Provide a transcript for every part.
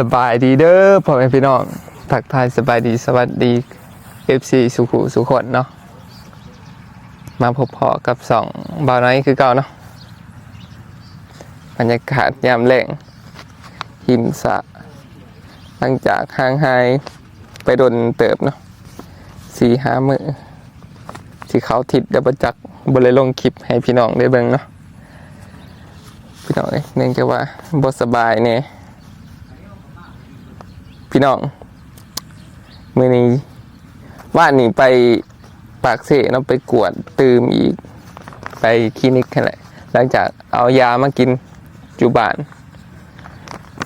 สบายดีเด้อพ่อแม่พี่น้องทักทายสบายดีสวัสดี FC สุขุสุขนเนาะมาพบพอกับสองบ่าวน้อยคือเก่าเนาะบรรยากาศยามแรงหิมสะหลังจากห่างหายไปโดนเติบเนาะสี่ห้ามือที่เขาทิดเดบจักบเลยลงคลิปให้พี่น้องได้เบิ่งเนาะพี่น้องเอ้ยเนื่องจากว่าบสบายเนี่ย พี่น้องมื่อนี้ว่านี่ไปปากเสเนาะไปกวดตืมอีก ไปคลินิกแค่ไหนหลังจากเอายามากินจุบาน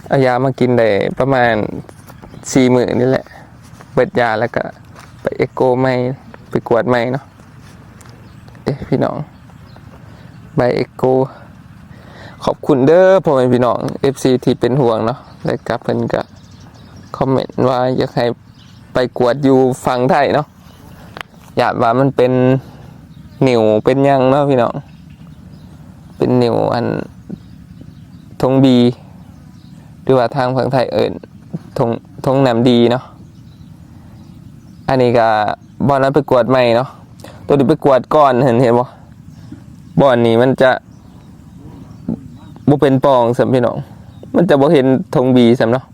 เอายามากินได้ประมาณสี่หมื่นนี่แหละ เบิดยาแล้วก็ไปเอ็กโกไม่ไปกวดไม่เนาะเอ๊ะพี่น้องใบเอ็กโกขอบคุณเด้อพ่อแม่พี่น้อง FC ที่เป็นห่วงเนาะแล้วกับเพิ่นก็ คอมเมนต์ว่าอยากให้ไปกวดอยู่ฝั่งไทยเนาะอยากว่ามันเป็นหนิวเป็นยังเนาะพี่น้องเป็นหนิวอันทงบีหรือว่าทางฝั่งไทยเอิญทงทงนำดีเนาะอันนี้ก็บอลนั้นไปกวดใหม่เนาะตัวนี้ไปกวดก่อนเห็นเห็นบ่บอลนี้มันจะบ่เป็นปองสำพี่น้อง มันจะบ่เห็นธงบีสำเนาะ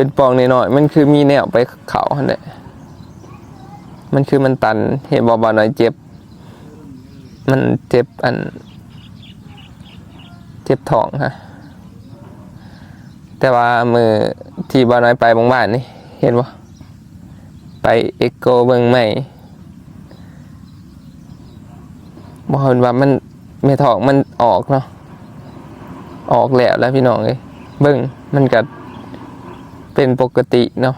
เป็นปองน้อยๆมันคือมีแนวไปเขาหั่นแหละมันคือมันตันเห็นบอบาน้อยเจ็บ มันเจ็บอัน เจ็บท้องฮะแต่ว่ามือที่บาน้อยไปบางบ้านนี่ เห็นบ่ไปเอ็กโกเบิงใหม่บอกเห็นว่ามันเมทองมันออกเนาะออกแล้วแล้วพี่น้องเอ้ยเบิ่งมันกัด เป็นปกติเนาะ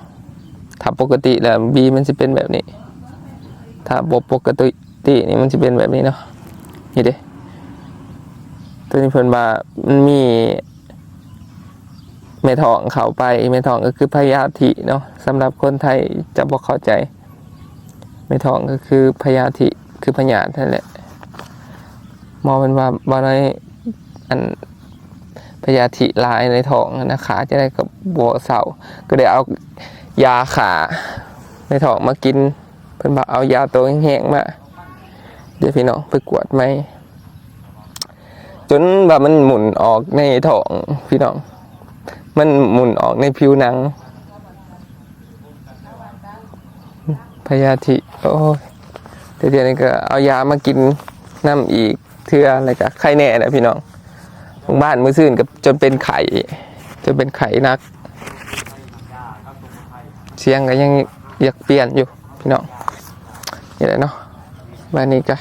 ถ้าปกติแล้วบีมันจะเป็นแบบนี้ ถ้าบปกตินี่มันจะเป็นแบบนี้เนาะนี่เด้ตัวนี้เพิ่นว่ามันมีเมทองเข้าไปเมทองก็คือพยาธิเนาะสำหรับคนไทยจะบ่เข้าใจเมทองก็คือพยาธิคือพยาธินั่นแหละมองเป็นว่าบ่ได้อัน พยาธิลายในท้องนะขาจะได้กับบัวเสาก็ได้เอายาขาในท้องมากิน เพิ่นบอกเอายาตัวแห้งๆมาเดี๋ยวพี่น้องไปกวดไหมจนแบบมันหมุนออกในท้องพี่น้อง มันหมุนออกในผิวหนังพยาธิโอ้ยเดี๋ยวนี้ก็เอายามากินน้ำอีกเทื่ออะไรก็ไข้แน่นะพี่น้อง บางบ้านมือซื่นกับจนเป็นไข่จนเป็นไข่นัก เสียงก็ยังอยากเปลี่ยนอยู่พี่น้องนี่แหละเนาะบ้านนี้ก็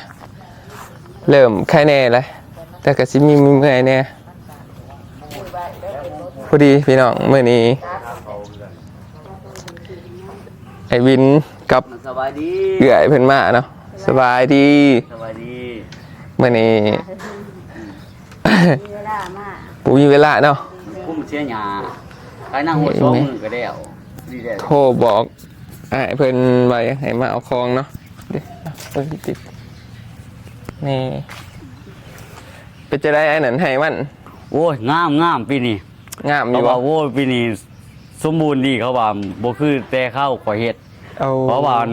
เริ่มไข่แน่เลยแต่ก็สิมีมือเมื่อยแน่พอดีพี่น้องเมื่อนี้ไอ้วินกับสบายดีเอื่อยเพิ่นมาเนาะสบายดีสบายดีเมื่อนี้มี เวลามากปูมีเวลาเนาะกุ้มเชียหยาไปนั่งหัวสองมือก็แล้วดีแล้วโทรบอกไอ้เพิ่นไว้ให้มาเอาคองเนาะเดี๋ยวเพิ่นติดนี่เป็นจะได้ไอ้นั่นให้มันโอ้ยงามงามปีนี้งามอเขายู่ว่าบ่โอ้ยปีนี้สมบูรณ์ดีเขาว่าบ่คือแต่ข้าวข่อยเฮ็ดเอาเพราะว่าอัน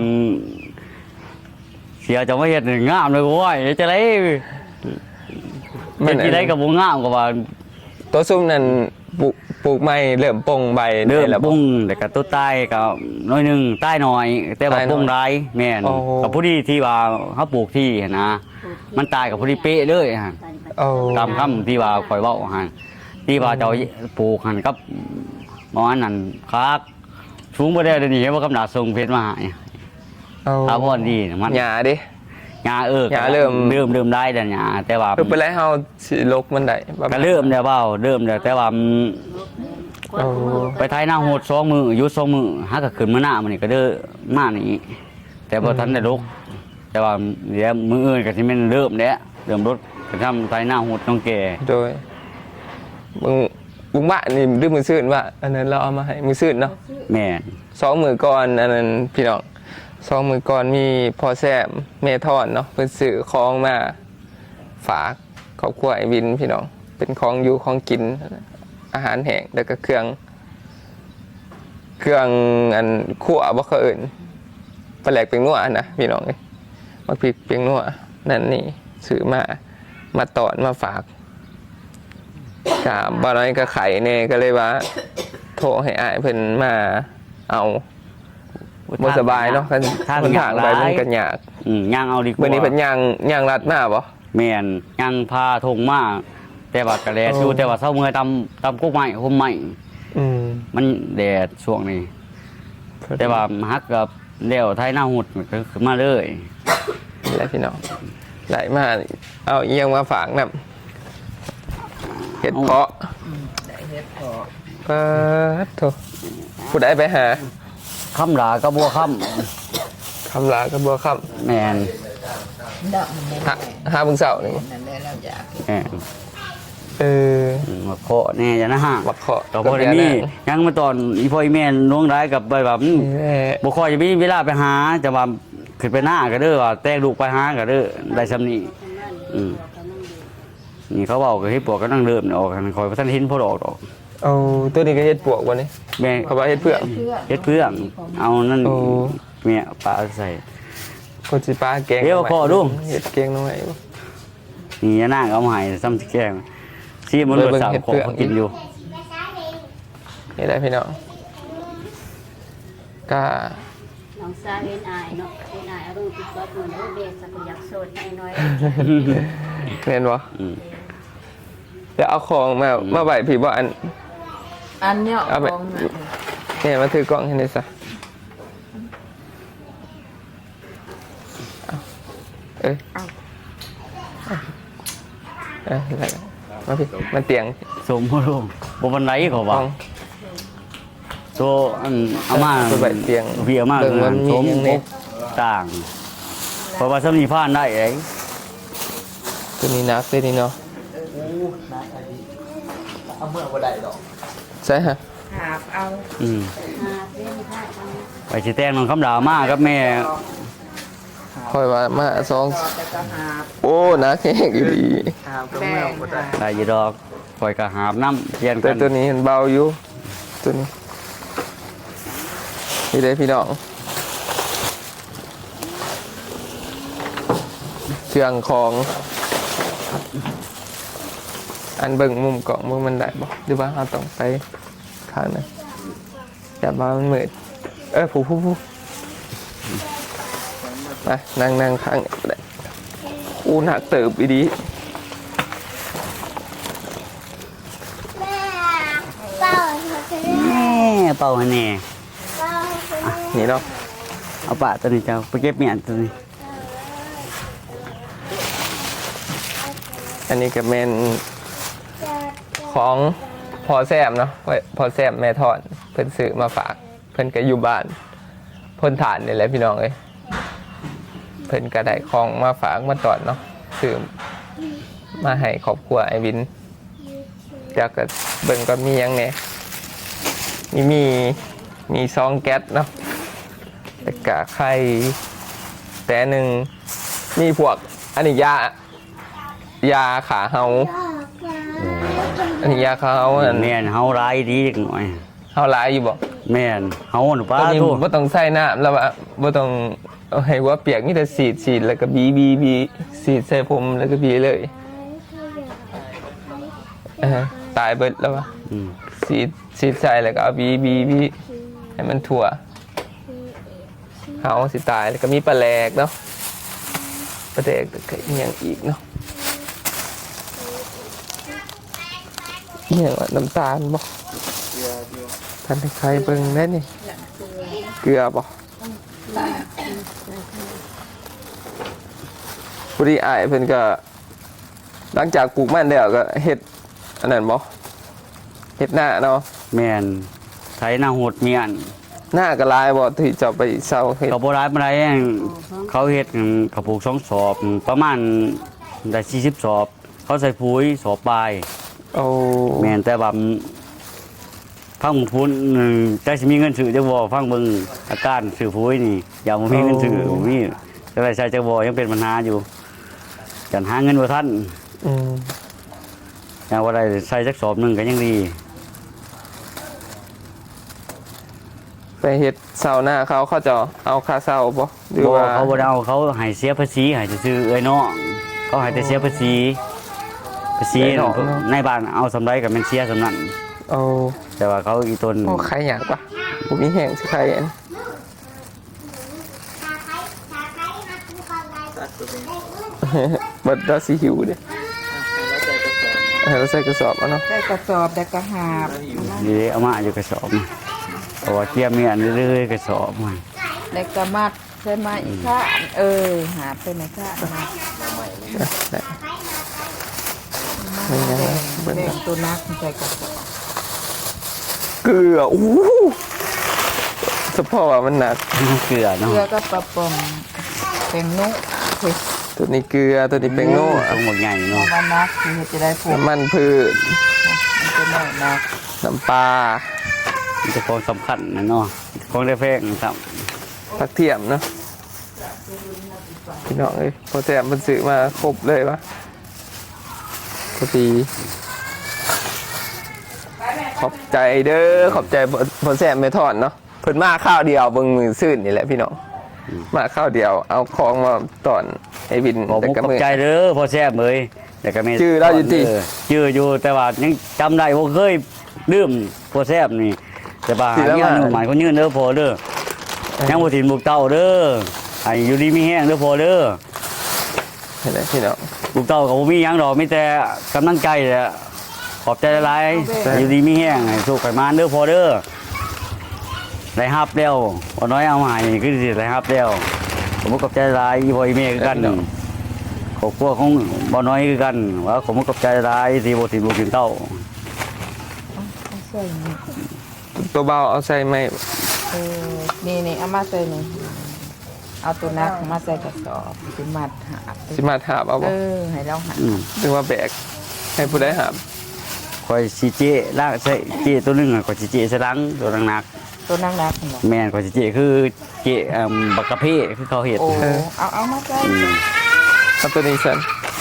เสียจะมาเฮ็ดนี่งามเลยโอ้ยจะได้มัเฮ็นดที่ได้ก็บ่งามก็ว่าตัวซุ่มนั่นปลูกปลูกไม้เริ่มปงใบเริ่มได้แล้วบ่ ปุ้งแต่ก็ตัวใต้ก็น้อยหนึงใต้น้อย แต่ว่าใต้น้อยปุ้งหลายแม่นโอ้ กับผู้ดีที่ว่าเฮาปลูกที่หั้นนะ มันตายกับผู้ดีเป๊ะเลยฮะเอาตามคำที่ว่าคอยเว้าหันที่ว่าเจ้าปลูกหันกับหมออันนั้นคักสูงบ่ได้เดี๋ยวนี้เห็นว่ากำนาส่งเพชรมาให้เอาถ้าพรดีน่ะมัน หญ้าดิ หญ้าเออหญ้าเริ่ม เริ่มเริ่มได้แล้วหญ้าแต่ว่าเพิ่นเป็นไรเฮาสิลกมันได้ประาก็ณเริ่มแล้วเปล่าเริ่มแล้วแต่ว่ามันเอาไปไทยหน้าโหดสองมืออยุดสองมือหาก็ขึ้นมาหน้ามันนี่ก็เด้อมานี่แต่บ่ทันได้ลุกแต่ว่าเดี๋ยวมืออื่นก็สิแม่นเริ่มแล้วเริ่มรถกระทำไทยหน้าโหดน้องแก่ โดยมึงมึงบ้านนี่ดื้อมือซื่นว่า อันนั้นเราเอามาให้มือซื่นเนาะแม่น สองมือก่อนอันนั้นพี่น้อง สองมือก่อนมีพอแซมเมทอนเนาะเป็นสื่อของมาฝากครอบครัวไอ้วินพี่น้อง เป็นของอยู่ของกิน อาหารแห้งแล้วก็เครื่อง เครื่องอันขั่วบ่เขาเอิ้นปลาแหลกเป็นงัวนะพี่น้องเอ้ยมาพริกเป็นงัวนั่นนี่ซื้อมามาตอนมาฝากกาบ่น้อยก็ไข่แน่ก็เลยว่า โทรให้อ้ายเพิ่นมาเอา บ่สบายเนาะคันทางคนยาทากงหไปลามันยก็ยากอืมย่างเอาดีกว่ามื้อนี้เพิ่นย่างย่างรัดมาบ่แม่นย่างพาทงมาแต่ว่ากระแดดโอ้อยู่แต่ว่าเช้าเมื่อยตำตำกุ๊กไม้ห่มไม้อืมมันแดดช่วงนี้ แต่ว่าฮักกับเดี่ยวไทยหน้าหุดมันก็ขึ้นมาเลยแล้วพี่น้องไหลมาเอาเอียงมาฝากนํเห็ดเพาะได้เฮ็ดพอปาดโถผู้ใดไปหา คำหลาก็บัวคคำลากับบัวคำแมนดอกมันแน่ำหาหาเบิ่งเสานี่นั่นแหละเราอยากกินแมนเอออืมมาเคาะแน่จะนะฮะบักเคาะต่อพอได้นี่ยังมาตอนอีพ่ออีแม่น้วงร้ายกับไปแบบนี่แหละบุคอยจะมีเวลาไปหาจะว่าขึ้นไปหน้าก็เด้อว่าแตกลูกไปหาก็เด้อได้ซำนี้อืมนี่เขาบอกกับที่ปวกก็นั่งเริ่มออกกันคอยพระท่านเห็นพอดอกดอก เอาตัวนี้ก็เฮ็ดปวกบ่นี่แม่เขาว่าเฮ็ดเพื่องเพื่อนเฮ็ดเพื่องเอานั่นโอ้เมียปลาใส่ คนสิปลาแกงเดี๋ยวขอดู เฮ็ดแกงน้อยบ่นี่ยานางเอามาให้ซ้ำที่แก้งซีมันรสสามของเขากินอยู่ นี่ได้พี่น้องก็น้องซาเอ็นไอเนาะเอ็นไอเอาลงติ๊กต็อกเหมือนเบสสักอยากโสดให้น้อยแม่นบ่อืม เดี๋ยวเอาของมามาไว้พี่บ่อัน อันเนี้ยเอาไป ของน่ะเนี่ยมาถือกล้องให้หน่อยซะเอาเอ้ยเอาเอ้ยได้แล้วมาพี่มาเตียงสมบูรณ์บ่วันไหนเขาห้ว่าองโซอันเอามาไปไว้เตียงพี่เอามาเบิ่งว่ามีสมหยังแน่บกต่างเพราะว่าซ้ำนี้ผ่านได้เองตัวนี้นักเลยนี่เนาะเอาเมื่อบ่ได้ดอก ใช่ฮะหาบเอาอืมหาเล่นได้ทำไปสิแต่งน้องคำดาวมากับแม่คอยว่ามาสองแต่ก็หาบโอ้นักแห้งอยู่ดีหาบก็เมื่อบ่ได้ได้อยีดอกคอยกระหาบน้ำเรียนแต่กันตัวนี้มันเบาอยู่ตัวนี้นี่เลยพี่น้องเครื่องของ อันเบิ่งมุมกล่องมุมมันได้บ่หรือว่าเราต้องไปข้างนั้นอย่ามามันมืดเออผู้ผู้ผู้มานั่งนั่งข้างนี้ก็ได้อู้หนักเติบอีดีเป้าเขาจะได้แม่เป่าให้แน่เป้าเขาจะได้นี่เนาะเอาปะตัวนี้เจ้าไปเก็บเมียนตัวนี้ อันนี้ก็เป็น ของพอแซมเนาะพอแซมแม่ทอนเพิ่นซื้อมาฝาก เพิ่นก็อยู่บ้านเพิ่นฐานนี่แหละพี่น้องเอ้ยเพิ่นก็ได้ของมาฝากมาตอนเนาะซื้อมาให้ครอบครัวไอ้วินจากก็เบิ่งก็มีหยังแน่มีมีมีซองแก๊สเนาะแล้วก็ไข่แต่หนึ่งมีพวกอันนี้ยายาขาเฮา อันนี้ยาขาเฮาอันแม่นเฮาร้ายดีจักหน่อยเฮาหลายอยู่บ่แม่นเฮาหนูป้าตัวนี้ทูบ่ต้องใส่น้ำแล้วว่าบ่ต้องเอาให้หัวเปียกมีแต่สีดสีดแล้วก็บีบีบีสีดใส่ผมแล้วก็บีเลยเออตายเบิดแล้ววะอืมสีดสีดใส่แล้วก็เอาบีบีบีให้มันทั่วเฮาสิตายแล้วก็มีปลาแหลกเนาะปลาแหลกแล้วก็อีหยังอีกเนาะ อีหยังวะน้ำตาลบ่ท่านให้ใครเบิ่งได้นี่ เกลือบ่พอดีอ้ายเพิ่นก็ หลังจากปลูกมันแล้วก็เฮ็ดอันนั้นบ่เฮ็ดหน้าเนาะแม่นไถหน้าโหดเมียนหน้าก็หลายบ่ที่จะเอาไปเซาเฮ็ดเขาบ่ร้ายบ่ได้เขาเฮ็ดเขาปลูกสองสอบ ประมาณได้40สอบ เขาใส่ปุ๋ยสอบปลาย โอ้แม่นแต่ว่าฟังพูนแต่สิมีเงินซื้อจะบ่ฟังเบิ่งอาการซื้อปุ๋ยนี่อย่าบ่มีเงินซื้อบ่มีแต่ว่ใช้จะบ่ยังเป็นปัญหาอยู่กันหาเงินบ่ท่านออย่าว่าไรใส่สักสอบหนึ่งก็ยังดีไปเฮ็ดเสาหน้าเขาเขาจะเอาค่าเสาบ่หรือว่าเขาบ่ได้เอาเขาหายเสียภาษีหายซื้อเอ้ยเนาะเขาหายแต่เสียภาษี ภาษีน่ะในบ้านเอาสำไรกับมันเสียสำนั้นเอาแต่ว่าเขาอีตนโอ้ใครอยากปะผมมีแห้งสิใครอันบัดดาสิหิวเด้แล้วใส่กระสอบให้เราใส่กระสอบเอาเนาะได้กระสอบได้กระหาบนี่เอามาอยู่กระสอบมาเพราะว่าเกี่ยมเมียนเรื่อยๆกระสอบมาได้กระมัดใช่ไหมอีกข้างเออหาเป็นไหนข้างนะได้ไม่งั้นเบิ่งแบ่ก่องนตัวนักใส่กระสอบเกลืออู้หูสะพอว่ามันหนักเกลือเกเนาะลือก็ปลาปอมเป็นนุ๊กเฮ้ยตัวนี้เกลือตัวนี้เป็นโน่ต้องหมดใหญ่เอาเนาะมานักที่จะได้ผูกน้ำมันพืชมันจะได้นักน้ำปลามันจะของสำคัญนะเนาะของได้แพงครับผักเทียมเนาะพี่น้องเอ้ยพอแถมมันซื้อมาครบเลยวะ พอดีขอบใจเด้อขอบใจพอแซมไม่ทอดเนาะเพิ่นมาข้าวเดียวเบิ่งมือซื่นนี่แหละพี่น้องมาข้าวเดียว เอาของมาตอนไอ้บินบอกแต่มุกก็กับใจเด้อพอแซ่บเลยแต่ก็ไม่ชื่อเราอยู่ติเชื่ออยู่แต่ว่ายังจำได้ว่าเคยดื่มพอแซ่บนี่แต่ว่าสิแล้วเนี่ยหมายเขายืนเด้อพอเด้อยังบ่ถิ่นบุกเต้าเด้อให้อยู่ดีมีแห้งเด้อพอเด้อ ห็นไหมพี่น้องบุกเต้าก็บ่มีหยังดอกมีแต่กำลังใจแหละขอบใจหลายๆให้อยู่ดีมีแห้งให้สุขให้มานเด้อพอเด้อได้ฮับแล้วบ่น้อยเอามาให้คือสิได้ฮับแล้วผมก็ขอบใจหลายอีพ่ออีแม่คือกันครอบครัวของบ่น้อยคือกันว่าผมกับใจร้ายที่บ่ถิ่นบ่ถิ่นเต้าใส่นี่ตัวเบาเอาใส่ไม่เออนี่นี่เอามาใส่นี่ เอาตัวนักมาใส่กระสอบสิมัดหาบสิมาถามเอาเอบ่อให้เราหาอืมหรือว่าแบกให้ผู้ใดหามคอยสิเจลากใส่เจตัวหนึงอะคอยสิเจใส่หลังตัวหนักตัวนักนักเหรอๆแม่นคอยสิเจคือเจเอิ่มบักกะเพคือเขาเฮ็ดโอ้เอาเอามาใส่อืมเอาตัวนี้ใส่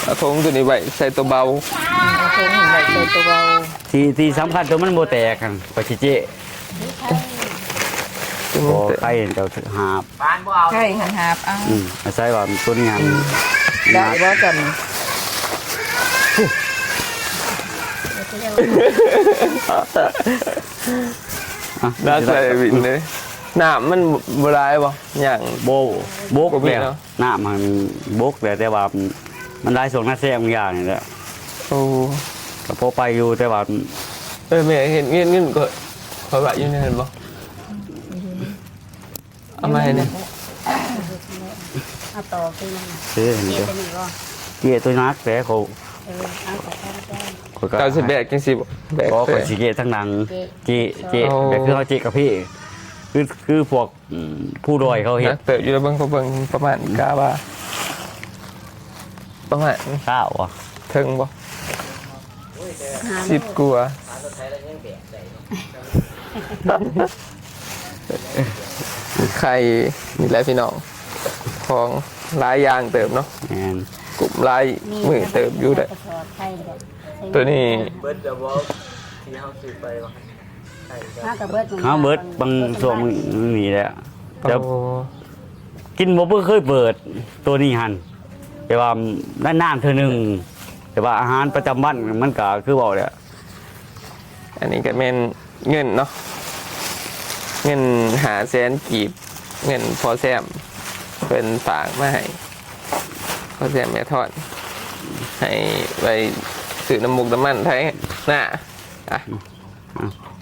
เอาทงตัวนี้ไว้ใส่ตัวเบาเอาเพิ่มเห็นแบบใส่ตัวเบาที่ที่สำคัญตัวมันบ่แตกกันคอยสิเจ ตัวบ่มันเตะใครเจ้าหาบใช่หันหาบเอาอืมอาศัยว่าตัวนี้หันได้บ่จันอะได้ใส่วินเลยน้ำมันบรายบ่อย่าง โบโบกบ่มีแล้วเนาะน้ามันบกแล้วแต่ว่ามันได้ส่งหน้าแซงอย่างนี่แหละโอ้ก็พอไปอยู่แต่ว่าเออแม่เห็นเงินเงินก็ขอยว่าอยู่ในนั้นบ่ เอามาให้นี่เอาต่อไปนั่นน่ะเออเห็นเกี่ยเด้อตัวนี้ก็เกียตัวนักแต่เขาเออเอาแต่แค่แจ้งเขาก็เก้าสิบแบกจังสิบ่แบกก็เตะสิเกะทั้งหนังเกะเกะเกะโอ้แต่คือเขาเจกับพี่ คือคือพวกอืมผู้ดอยเขาเห็นันกเตะอยู่แล้วเบิ่งเขาเบิ่งประมาณกาว่าประมาณข้าวอะถึงบ่หาสิบกว่า ไข่นี่แหละพี่น้องของหลายอย่างเติมเนาะแมนกลุ่มหลายมือเติมอยู่ได้กระสอบไข่แบบตัวนี้เบิร์ดเดอะวอลที่เขาซื้อไปวะข้าวกับเบิดมันข้าวเบิดบางส่วนมันนี่แหละแต่โอ้กินบ่เพิ่งเคยเปิดตัวนี้หันแต่ว่านานๆเท่อหนึงแต่ว่าอาหารประจำวันมันก็คือบอกแหละอันนี้ก็เป็นเงินเนาะ เงินหาแสนกีบ เงินพอแซมเป็นฝากมาให้พอแซมแม่ทอด ให้ไปซื้อน้ำมุกน้ำมันไทยหน้าอะ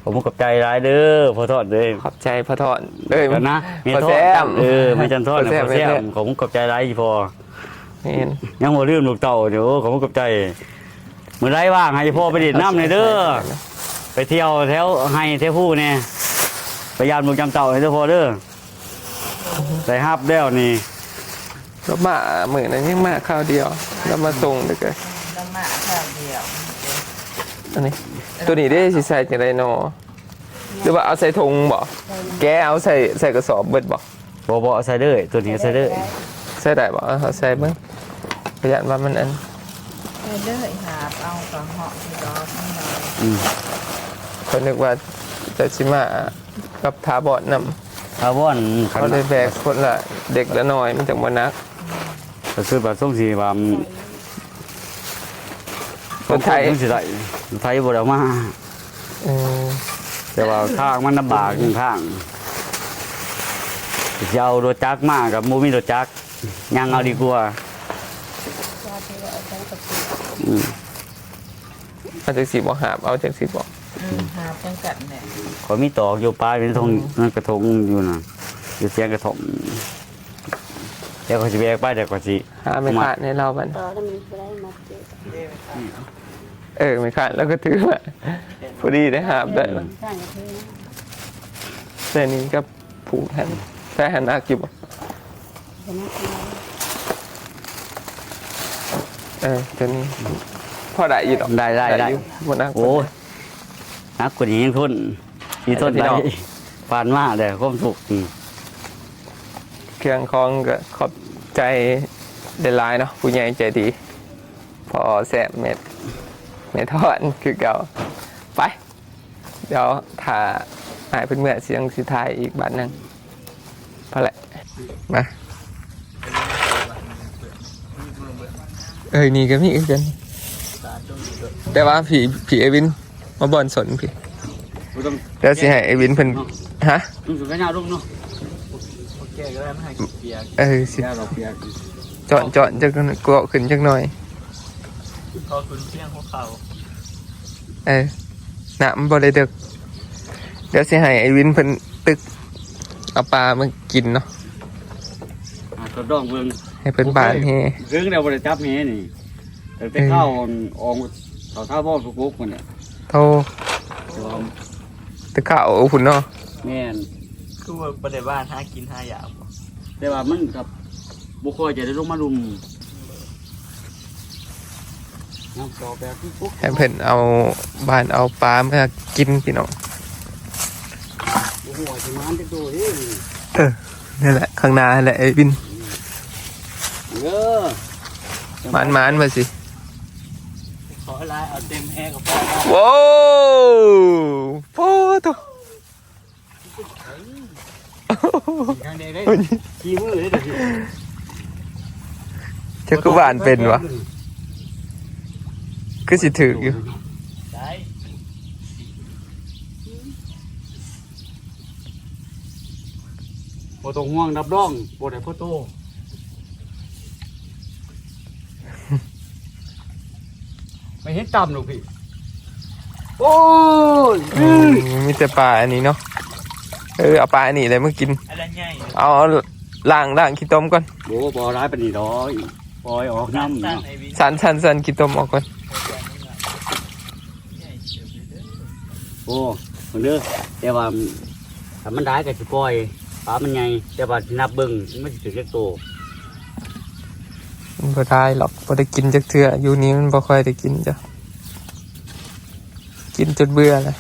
ผมกับใจร้ายเด้อพอทอดเด้อขอบใจพ่อทอดเอ้ยกันนะเมียพอทอแซดมเออไม่จันทอดพอนะแซพมอไม่แซแซมมผมกับใจร้ายอีพอเห็นยังบ่ลืมลูกเต่าเดี๋ยวผมกับใจมื้อไรว่างให้พ่อไปเด็ดน้ำหน่อยเด้อไปเที่ยวแถวให้แถวผู้เนี่ย ไปยามลูกจำเต่าให้เด้อพ่อเด้อใส่ฮับแล้วนี่แล้วมาเหมือนนั้นยังมาข้าวเดียวแล้วมาส่งเด็กเลยน้ำมาข้าวเดียวอันนี้ ตัวนี้ได้สิใส่จังไดเนาะหรือว่าเอาใส่ถุงบ่แกเอาใส่ใส่กระสอบเบิดบ่บ่บ่เอาใส่เด้อตัวนี้เอาใส่เด้อใส่ได้บ่เอาใส่เบิ่งประหยัดว่ามันอันใส่เด้อหาบเอากระเหาะที่ดอกนี่หน่อยอืมคนนึกว่าจะสิมา กับทาบอดนคาร์บอนเขาได้แบกคนละเด็กละน้อยมันจากบนักก็คือแบบส่งสีว่าคนไทยส่งสิได้ไทยบ่ได้เอามาอืมแต่ว่าข้างมันลำบากอยู่ข้างจะเอารถจักรมากับมูมีรถจักรยังเอาดีกว่าอืมเอาจากสีบอกหาบเอาจากสีบอกอืม หาจังกันแหละขอยมีตอกอยู่ปลายเป็นทงนั่นกระทงอยู่น่ะอยู่เสียงกระทงเดี๋ยวเขาจะแบกไปเดี๋ยวเขาจะหาไม่ขาดในเราบันต่อแล้วมันบ่ได้มาเจอเออไม่ขาดแล้วก็ถือว่าพอดีได้หาบได้สร้างกระเทยแต่นี้ก็ผูกแทนแค่หันหน้ากี่บ่ชนะเอาเออตัวนี้พอได้อีกหรอกได้ได้ได้อยู่บนักโอ้ย นักกว่านี้ยังทนมีทนพี่ได้น้องปานมาแต่ความสุขอืมเครื่องคองก็ขอบใจเดลายเนาะผู้ใหญ่ใจดี พอแสบเม็ดเม็ดทอดคือเก่าไป เดี๋ยวถ่าหายเป็นเมื่อเสียงสิทายอีกบัตรหนึ่งพอแหละมาเอ้ยนี่ก็มีอีกกันแต่ว่าผีผีเอวิน มาบอลสนพี่เดี๋ยวสิให้เอวินเพิ่นฮะ ลุงสุดก็ยาวลุงเนาะเออสิยาวเราเปียกเจาะเจาะจักหน่อยกลัวขึ้นจักหน่อย ขอคุณเพียงหัวเข่าเออน้ำบ่ได้เดึก เดี๋ยวสิให้ไอ้วินเพิ่นตึกเอาปลามากินเนาะ อะกระดองเบิ่งให้เพิ่นบานเฮเรื่องเดียวบริจับเฮนี่แต่แต่เข้าออกเขาท่าบ่อสุกุกมันเนี่ย โทรแต่ว่าตึกข้าวพุ่นเนาะแม่นคือว่าประเดี๋ยวบ้านห้ากินห้าอย่างแต่ว่ามันกับบุคคลจะได้ลงมาลุมน้ำต่อแบบที่ปุ๊กให้เพิ่นเอาบานเอาปลามากินพี่น้องบุหัวสิมันจะดูดิเออนั่นแหละข้างหน้านั่นแหละไอ้วินเออมานมานมาสิ ขอให้ไล่เอาเต็มแห้กับพ่อว้าวโฟโตทางเด็กได้ขี้มือเลยเดี๋ยวจักรวาลเป็นวะคือสิถืออยู่ได้โบตรงห่วงดับร่องโบได้พ่อโต ไม่เห็นต่ำหรอกพี่ โอ้ยอืมมีแต่ปลาอันนี้เนาะเออเอาปลาอันนี้เลยมากิน อะไรง่ายเอาล้างล้างขี้ต้มก่อนโบบ่ร้ายปานนี้ดอกปล่อยออกน้ำสั้นเนาะไอวินสันสันสันขี้ต้มออกก่อนโอ้คนเด้อแต่ว่าถ้ามันได้ก็สิปล่อยปลามันใหญ่แต่ว่าสินับเบิ่งมันสิถึงเล็กโตมัน บ่ได้หรอกบ่ได้กินจักเทื่ออยู่นี้มันบ่ค่อยได้กินจ้ะกินจนเบื่อเลย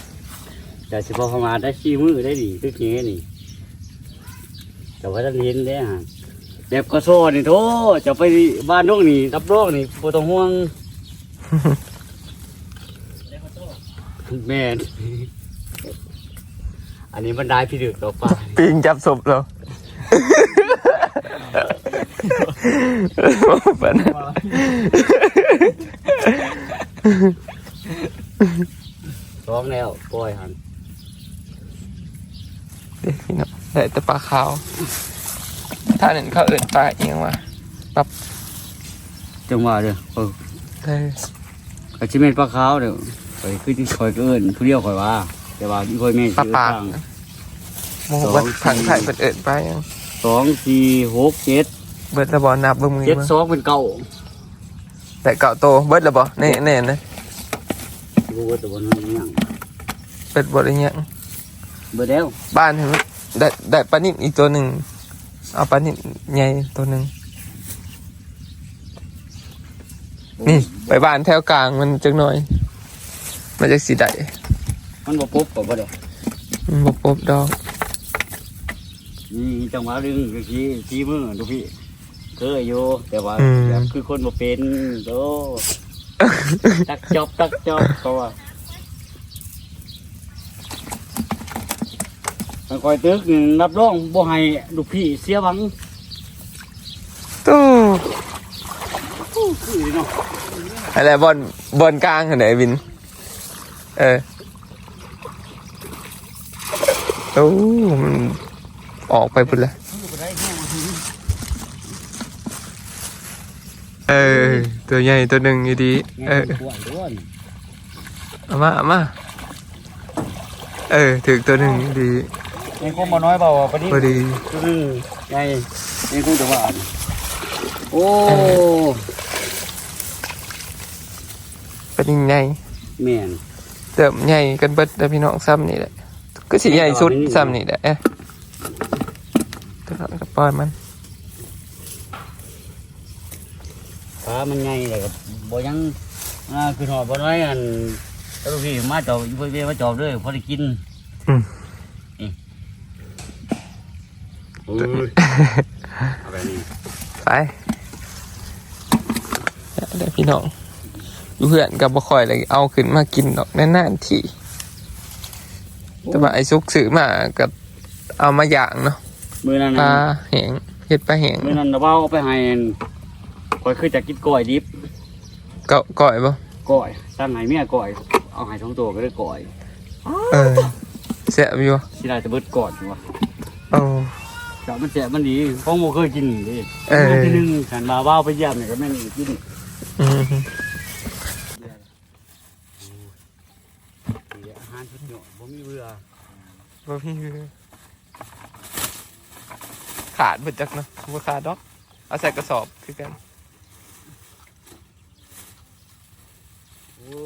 แต่สิพอเข้ามาได้ขี้มือได้ดีตึกนี้นี่แต่ว่าท่านเห็นได้ฮะแบบกระโซนี่โธ่จะไปบ้านนกนี่รับรองนี่บ่ต้องห่วงแม่นอันนี้มันได้พี่ดึกต่อไปปิงจับศพเรา ปานนั้นร้องแล้วปล่อยหันเด็กพี่น้องได้แต่ปลาขาว ถ้านั่นเขาเอิ้นปลาเอียงว่าจังหวะเด้อเออเออก็สิแม่นปลาขาวเด้อข่อยคือที่ข่อยก็เอิ้นผู้เดียวข่อยว่า แต่ว่าที่ข่อยแม่นปลาชื่อปากทางหมู่ว่าทางไทยเพิ่นเอิ้นปลาหยัง สองสี่หกเจ็ดเบิดและบ่นับเบิ่งมือเจ็ดเบิ่งสองเป็นเก้าแต่เก่าโตเบิดและบ่แน่แน่นะกูว่าตัวนั้นยังเบิดบ่ได้หยังเบิดแล้วบ้านเห็นไหมได้ได้ปลานิ่อีกตัวหนึ่งเอาปลานิ่ใหญ่ตัวหนึ่งนี่ไปบ้านแถวกลางมันจักหน่อย มันจะสีได้มันบ่ปุ๊บก็บ่ได้มันบปบดอก นี่จังหวะดึงคือขี้ขี้มือดูพี่เคยอยู่แต่ว่าแบบคือคนบ่เป็นโตตักจอบตักจอบก็ว่าคอยตึกนี่รับรองบ่ให้ลูกพี่เสียหวังตู้คือเนาะอะไรบอลบอลกลางเหรอไอ้วิน เออโอ้มัน ออกไปพุ่นละเออ ตัวใหญ่ตัวหนึ่งอยู่ดี เออปวดด้วนเอามาเอามาเออถึงตัวหนึ่งอยู่ดียังคงบ่น้อยเบาปะนี้พอดีตัวนึงไงยังคงจะว่าอันโอ้เป็นยังไงแม่นเติมใหญ่กันเบิดแล้วพี่น้องซ้ำนี่แหละก็สิใหญ่สุดซ้ำนี่แหละ เอ๊ะตัวนั้นก็ปล่อยมันขามันไงเลยกับบ่ยังอ่าคือหอดบ่น้อยอันแล้วลูกพี่มาจอบอยู่เวียมาจอบด้วยพอได้กินอืม นี่โอ้ยอะไรนี่ไปเดี๋ยวพี่น้องอยู่เพื่อนกับบ่คอยเลยเอาขึ้นมากินดอกแน่นๆทีแต่ว่าไอ้ซุกซื้อมาก็เอามาย่างเนาะ มือนั้นปลาน่ะแหงเฮ็ดปลาแหงมือนั้นเราเอาไปให้คอยคือจะกินก้อยดิบก็ก่อยบ่ก้อยตั้งให้เมียก้อย เอาให้ท้องตัวก็ได้ก้อยเออแซ่บอยู่สิได้จะเบิดก่อนอยู่วะโอ้แต่มันแสบมันดีเพราะโมเคยกินดิเออ ที่หนึงขันบาบ้าวไปเยี่ยมเนี่ยก็แม่นกินอืมอาหารชุดเหนาะบ่มีเบื่อบ่มี ขาดเบิดจักเนาะบ่ขาดดอก เอาใส่กระสอบคือกันโอ้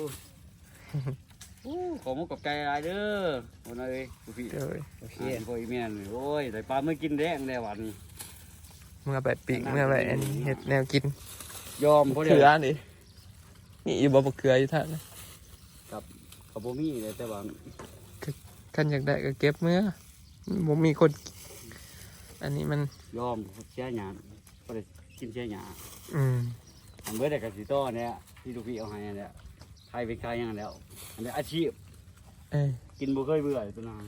โอ้ขอมุกกับใจอะไรเด้อวันนี้ลูกพี่เอ้ยโอเคพ่ออีแม่นี่โอ้ยแต่ปลาไม่กินแดงแล้ววันนี้เมื่อแบบปีกเมื่อแบบอันนี้เฮ็ดแนวกิน ยอมเพราะเดี๋เขืยวอนี่นี่อยู่บ่บ่เขืออยู่ท่านนะเขาบ่มีเลยแต่ว่าคันอยากได้ก็เก็บเมื่อบ่มีคน อันนี้มันยอมเสียหยาก็ได้กินเสียหยาอืมอันเบิดแต่กสิโต้เนี่ยที่ลูกพี่เอาให้เนี่ยใครเป็นใครยังแล้ว อันนี้อาชีพเอ้ยกินบ่เคยเบื่อตัวนั้น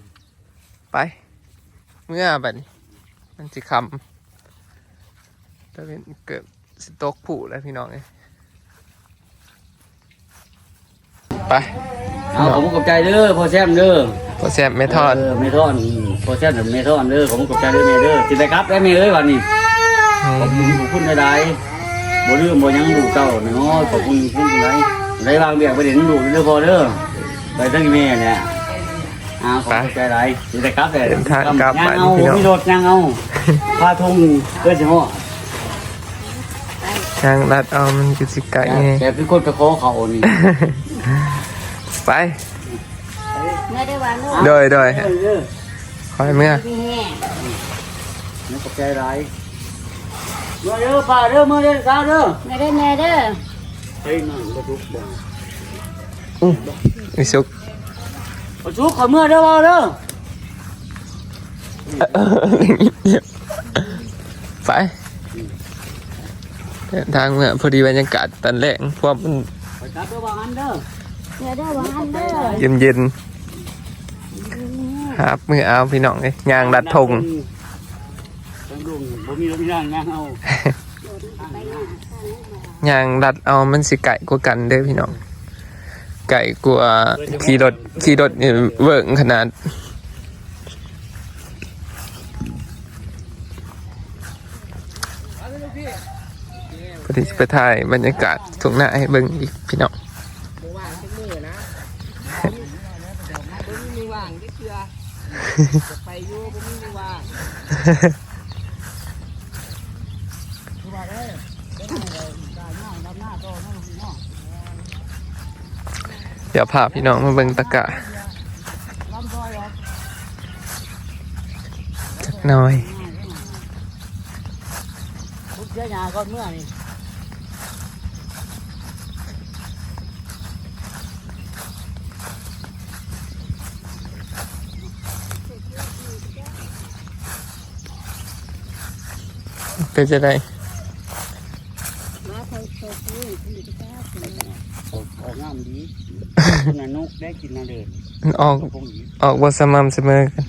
ไป เมื่อบัดนี้ มันสิคำถ้าเป็นเกิดสิตกผู้แล้วพี่น้องเอ้ยไป เอาขอมุกกับใจเด้อพ่อแซมเด้อ พอแซมไม่ทอดเเมทอนพอแซ่บแบบเมทอนเด้อผมกบใจเด้อเมเด้อกินได้ครับได้เมเอ้ยวันนี้ขอบคุณขอบคุณได้ได้บ่ลืมบ่ยังดูเจ้าเนาะขอบคุณคุณได้ได้วางเบียกไปเด่นดูเด้อพอเด้อไปตั้งเมเนี่ยอ่าขอบใจได้กินได้ครับแต่เดินทางกลับยังบ้านเอาพี่น้องมีรถยังเอาพาทงเกินสิฮะยางรัดเอามันคือสิไก่ไงแต่คือคนกระโคเขานี่ไป เมื่อได้ว่านู่นโดยโดยเด้อเด้อคอยเมื่อมีแห้งนี่ขอบใจได้เมื่อเด้อป้าเด้อเมื่อเด้อสาวเด้อเมื่อได้แม่เด้อเฮ้ยนั่นกระทุกบ่มีสุกกระทุกขอเมื่อเด้อว่าเด้อไปเดินทางเมื่อพอดีบรรยากาศตอนแรกพวกมันไปจับเด้อว่างั้นเด้อเมื่อได้ว่าอันเด้อเย็นเย็นๆ ครับมือเอาพี่น้องเลยยางรัดธงทั้งดุงบ่มีรถมีร่างงานเอายางรัดเอามันสิไก่กว่ากันเด้อพี่น้อง ไก่กว่าขี่รถขี่รถนี่เวิร์กขนาดพอดีจะไปถ่ายบรรยากาศทุ่งนาให้เบิ่งอีกพี่น้อง ว่างทุกมือนะบ่มีมือว่างที่เชื่อ จะไปอยู่บ่มีมือว่างเดี๋ยวพาพี่น้องมาเบิ่งตะกะจักหน่อยพุทธเจ้าหญ้าก่อนเมื่อนี่ เป็นจะได้ออกออกงามดีน่ะนกได้กินน่ะเด้อมันออกพงดีออกบ่สม่ำเสมอกัน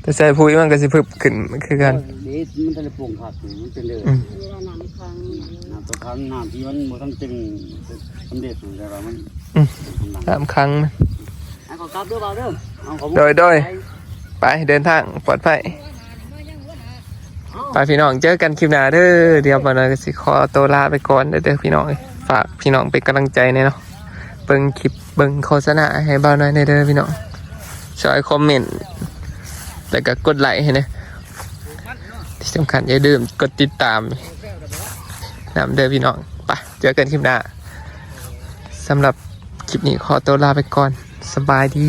แต่ใส่ปุ๋ยมันก็สิพึบขึ้นคือกันเด็ดมันจะได้ปรุงผักนี่มันเป็นเลยอืมเวลาน้ำครั้งน้ำตัวครั้งน้ำที่มันบ่ต้องจึงสำเร็จแต่ว่ามันอืมสามครั้งนะเอาขอกลับเด้อเบาเด้อเอาขอโดยโดยไปเดินทางปลอดภัย ไปพี่น้องเจอกันคลิปหน้าเด้อเดี๋ยวมาหน่อยสิขอตัวลาไปก่อนเด้อพี่น้องฝากพี่น้องเป็นกำลังใจเนี่ยเนาะเบิ่งคลิปเบิ่งโฆษณาให้เบาน่อยในเด้อพี่น้องช่วยคอมเมนต์แล้วก็กดไลค์ให้นะที่สำคัญอย่าลืมกดติดตามนำเด้อพี่น้องไปเจอกันคลิปหน้าสำหรับคลิปนี้ขอตัวลาไปก่อนสบายดี